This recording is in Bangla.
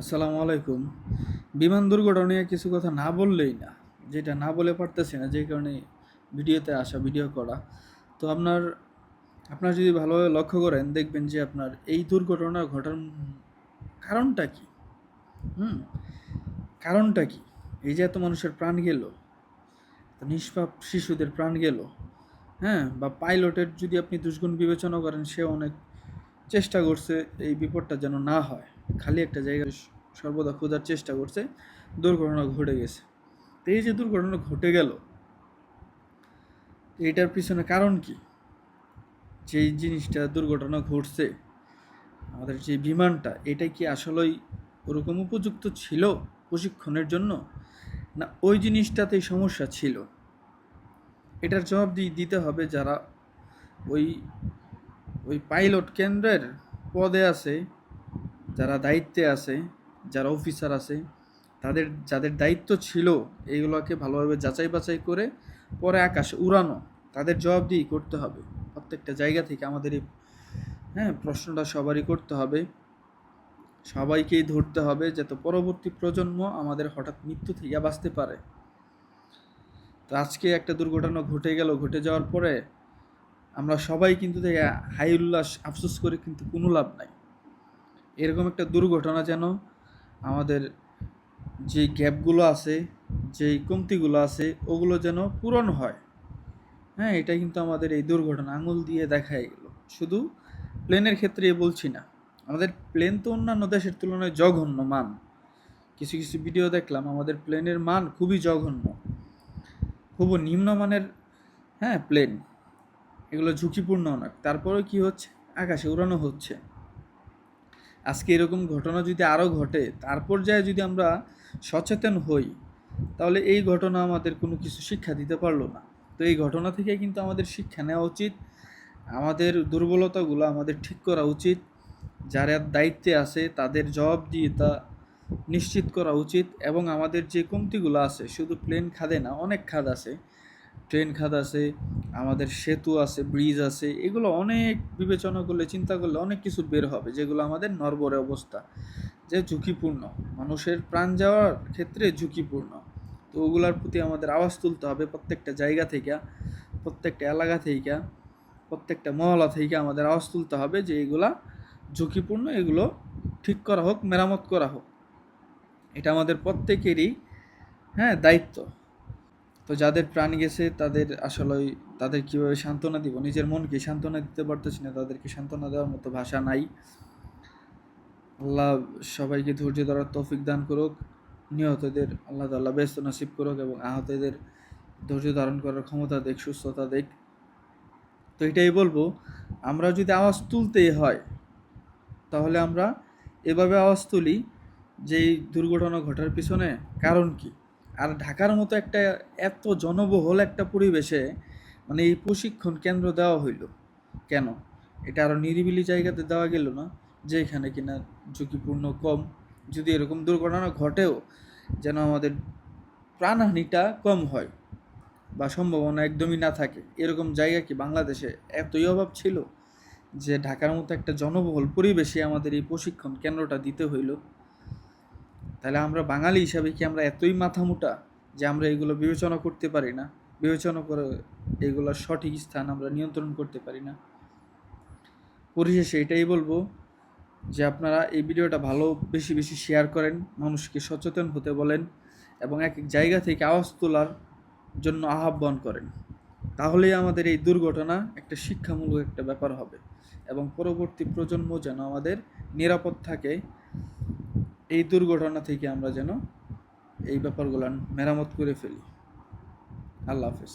আসসালামু আলাইকুম। বিমান দুর্ঘটনা নিয়ে কিছু কথা না বললেই না, যেটা না বলে পারতেছি না, যে কারণে ভিডিওতে আসা, ভিডিও করা। তো আপনার আপনার যদি ভালোভাবে লক্ষ্য করেন, দেখবেন যে আপনার এই দুর্ঘটনা ঘটার কারণটা কি? হুম, কারণটা কি? এই যে এত মানুষের প্রাণ গেল নিষ্পাপ শিশুদের প্রাণ গেল হ্যাঁ বা পাইলটের যদি আপনি দুষ্গুণ বিবেচনা করেন, সে অনেক চেষ্টা করছে এই বিপদটা যেন না হয়। খালি একটা জায়গায় স- সর্বদা খোঁজার চেষ্টা করছে, দুর্ঘটনা ঘটে গেছে। তো এই যে দুর্ঘটনা ঘটে গেল এটার পিছনে কারণ কি? যেই জিনিসটা দুর্ঘটনা ঘটছে, আমাদের যে বিমানটা, এটা কি আসলেই ওরকম উপযুক্ত ছিল প্রশিক্ষণের জন্য? না ওই জিনিসটাতেই সমস্যা ছিল? এটার জবাব দি- দিতে হবে যারা ওই ওই পাইলট কেন্দ্রের পদে আছে যারা দায়িত্বে আছে, যারা অফিসার আছে, তাদের, যাদের দায়িত্ব ছিল এইগুলোকে ভালোভাবে যাচাই বাছাই করে পরে আকাশে উড়ানো, তাদের জবাবদিহি করতে হবে। প্রত্যেকটা জায়গা থেকে আমাদের এই হ্যাঁ প্রশ্নটা সবারই করতে হবে। সবাইকেই ধরতে হবে যাতে পরবর্তী প্রজন্ম আমাদের হঠাৎ মৃত্যু থেকে বাঁচতে পারে। তো আজকে একটা দুর্ঘটনা ঘটে গেল, ঘটে যাওয়ার পরে আমরা সবাই কিন্তু হাই উল্লাস আফসোস করে কিন্তু কোনো লাভ নাই। এরকম একটা দুর্ঘটনা যেন আমাদের যে গ্যাপগুলো আছে যেই কমতিগুলো আছে, ওগুলো যেন পূরণ হয়। হ্যাঁ এটা কিন্তু আমাদের এই দুর্ঘটনা আঙুল দিয়ে দেখাই গেল শুধু প্লেনের ক্ষেত্রে বলছি না। আমাদের প্লেন তো অন্যান্য দেশের তুলনায় জঘন্য মান। কিছু কিছু ভিডিও দেখলাম, আমাদের প্লেনের মান খুবই জঘন্য। খুব নিম্নমানের হ্যাঁ প্লেন। এগুলো ঝুঁকিপূর্ণ অনেক তারপরেও কি হচ্ছে? আকাশে উড়ানো হচ্ছে। আজকে এরকম ঘটনা যদি আরও ঘটে, তারপর যায় যদি আমরা সচেতন হই, তাহলে এই ঘটনা আমাদের কোনো কিছু শিক্ষা দিতে পারল না। তো এই ঘটনা থেকে কিন্তু আমাদের শিক্ষা নেওয়া উচিত, আমাদের দুর্বলতাগুলো আমাদের ঠিক করা উচিত, যারা দায়িত্বে আছে তাদের জবাব দিয়ে তা নিশ্চিত করা উচিত, এবং আমাদের যে কমতিগুলো আছে, শুধু প্লেন খাদে না, অনেক খাদ আছে ট্রেন খাত আছে, আমাদের সেতু আছে, ব্রিজ আছে, এগুলো অনেক বিবেচনা করলে, চিন্তা করলে অনেক কিছু বের হবে, যেগুলো আমাদের নরবরে অবস্থা, যে ঝুঁকিপূর্ণ। মানুষের প্রাণ যাওয়ার ক্ষেত্রে ঝুঁকিপূর্ণ। তো ওগুলার প্রতি আমাদের আওয়াজ তুলতে হবে প্রত্যেকটা জায়গা থেকে, প্রত্যেকটা এলাকা থেকে, প্রত্যেকটা মহলা থেকে আমাদের আওয়াজ তুলতে হবে যে এগুলা ঝুঁকিপূর্ণ, এগুলো ঠিক করা হোক, মেরামত করা হোক। এটা আমাদের প্রত্যেকেরই হ্যাঁ দায়িত্ব। তো যাদের প্রাণ গেছে, তাদের আসলে তাদের কীভাবে সান্ত্বনা দিব? নিজের মনকে সান্ত্বনা দিতে পারতেছি না, তাদেরকে সান্ত্বনা দেওয়ার মতো ভাষা নাই। আল্লাহ সবাইকে ধৈর্য ধরার তৌফিক দান করুক, নিহতদের আল্লাহ তাল্লাহ ব্যস্ত নসিব করুক এবং আহতদের ধৈর্য ধারণ করার ক্ষমতা দেখ, সুস্থতা দেখ। তো এটাই বলব, আমরা যদি আওয়াজ তুলতেই হয়, তাহলে আমরা এভাবে আওয়াজ তুলি যে এই দুর্ঘটনা ঘটার পিছনে কারণ কি? আর ঢাকার মতো একটা এত জনবহুল একটা পরিবেশে মানে এই প্রশিক্ষণ কেন্দ্র দেওয়া হইল। কেন? এটা আরও নিরিবিলি জায়গাতে দেওয়া গেল না যেখানে কিনা ঝুঁকিপূর্ণ কম। যদি এরকম দুর্ঘটনা ঘটেও যেন আমাদের প্রাণহানিটা কম হয় বা সম্ভাবনা একদমই না থাকে, এরকম জায়গা কি বাংলাদেশে এতই অভাব ছিল যে ঢাকার মতো একটা জনবহুল পরিবেশে আমাদের এই প্রশিক্ষণ কেন্দ্রটা দিতে হইল? তাহলে আমরা বাঙালি হিসাবে কি আমরা এতই মাথা মোটা যে আমরা এগুলো বিবেচনা করতে পারি না? বিবেচনা করে এগুলোর সঠিক স্থান আমরা নিয়ন্ত্রণ করতে পারি না। পরিশেষে এটাই বলব যে আপনারা এই ভিডিওটা ভালো বেশি বেশি শেয়ার করেন, মানুষকে সচেতন হতে বলেন এবং এক এক জায়গা থেকে আওয়াজ তোলার জন্য আহ্বান করেন। তাহলেই আমাদের এই দুর্ঘটনা একটা শিক্ষামূলক একটা ব্যাপার হবে এবং পরবর্তী প্রজন্ম যেন আমাদের নিরাপদ থাকে। এই দুর্ঘটনা থেকে আমরা যেন এই ব্যাপারগুলো মেরামত করে ফেলি। আল্লাহ হাফেজ।